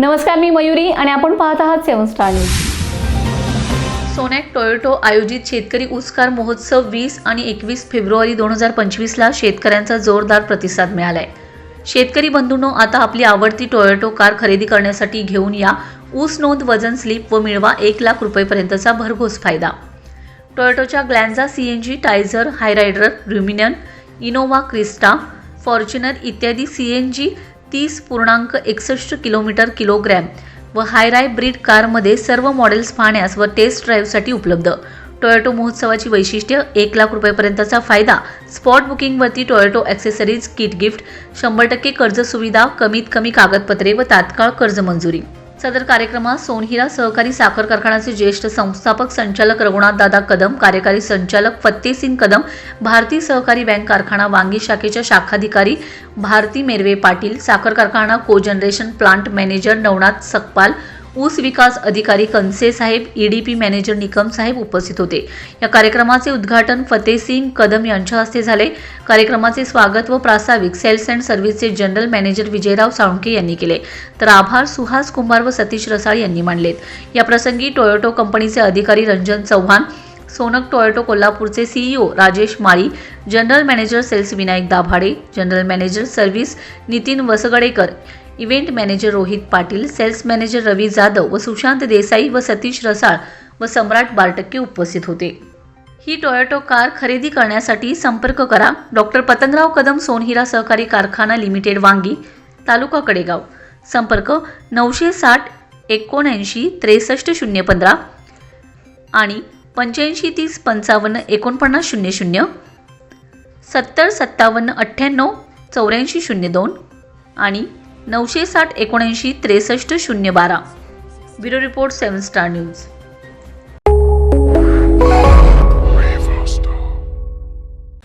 नमस्कार मी मयुरी आणि आपण पाहत आहात seven star news. Sonak Toyota आयोजित शेतकरी ऊसकार महोत्सव वीस आणि एकवीस फेब्रुवारी दोन हजार पंचवीसला शेतकऱ्यांचा जोरदार प्रतिसाद मिळालाय. शेतकरी बंधूंनो आता आपली आवडती टोयोटो कार खरेदी करण्यासाठी घेऊन या ऊस नोंद वजन स्लिप व मिळवा एक लाख रुपयेपर्यंतचा भरघोस फायदा. टोयोटोच्या Glanza C N G Taisor Hyryder Rumion Innova Crysta Fortuner इत्यादी सी एन जी तीस पूर्णांक एकसष्ट किलोमीटर किलोग्रॅम व हायराय ब्रीड कारमध्ये सर्व मॉडेल्स पाहण्यास व टेस्ट ड्राईव्हसाठी उपलब्ध. टोयोटो महोत्सवाची वैशिष्ट्य एक लाख रुपयेपर्यंतचा फायदा. स्पॉट बुकिंगवरती टोयोटो ॲक्सेसरीज किट गिफ्ट शंभर टक्के कर्ज सुविधा कमीत कमी कागदपत्रे व तात्काळ कर्ज मंजुरी सदर कार्यक्रमात सोनहिरा सहकारी साखर कारखान्याचे ज्येष्ठ संस्थापक संचालक रघुनाथ दादा कदम कार्यकारी संचालक फत्तेसिंग कदम भारतीय सहकारी बँक कारखाना वांगी शाखेच्या शाखाधिकारी भारती मेरवे पाटील साखर कारखाना co generation plant manager Navnath Sakpal ऊस विकास अधिकारी कनसे साहेब ईडीपी मॅनेजर निकम साहेब उपस्थित होते. या कार्यक्रमाचे उद्घाटन फतेसिंग कदम यांच्या हस्ते झाले. कार्यक्रमाचे स्वागत व प्रास्ताविक सेल्स अँड सर्व्हिसचे जनरल मॅनेजर विजयराव साळुंके यांनी केले. तर आभार सुहास कुंभार व सतीश रसाळ यांनी मांडलेत या प्रसंगी टोयोटो कंपनीचे अधिकारी रंजन चव्हाण सोनक टोयोटो कोल्हापूरचे CEO Rajesh Mali general manager sales Vinayak Dabhade general manager service Nitin Vasgadekar event manager Rohit Patil sales manager Ravi Jadhav व सुशांत देसाई व सतीश रसाळ व सम्राट बारटक्के उपस्थित होते. ही टोयोटो कार खरेदी करण्यासाठी संपर्क करा. डॉक्टर पतंगराव कदम सोनहिरा सहकारी कारखाना लिमिटेड वांगी तालुका कडेगाव. संपर्क नऊशे साठ एकोणऐंशी त्रेसष्ट शून्य पंधरा आणि पंच्याऐंशी तीस पंचावन्न एकोणपन्नास शून्य शून्य सत्तर सत्तावन्न अठ्ठ्याण्णव चौऱ्याऐंशी शून्य दोन आणि नऊशे साठ एकोणऐंशी त्रेसष्ट शून्य बारा. Bureau report seven star news.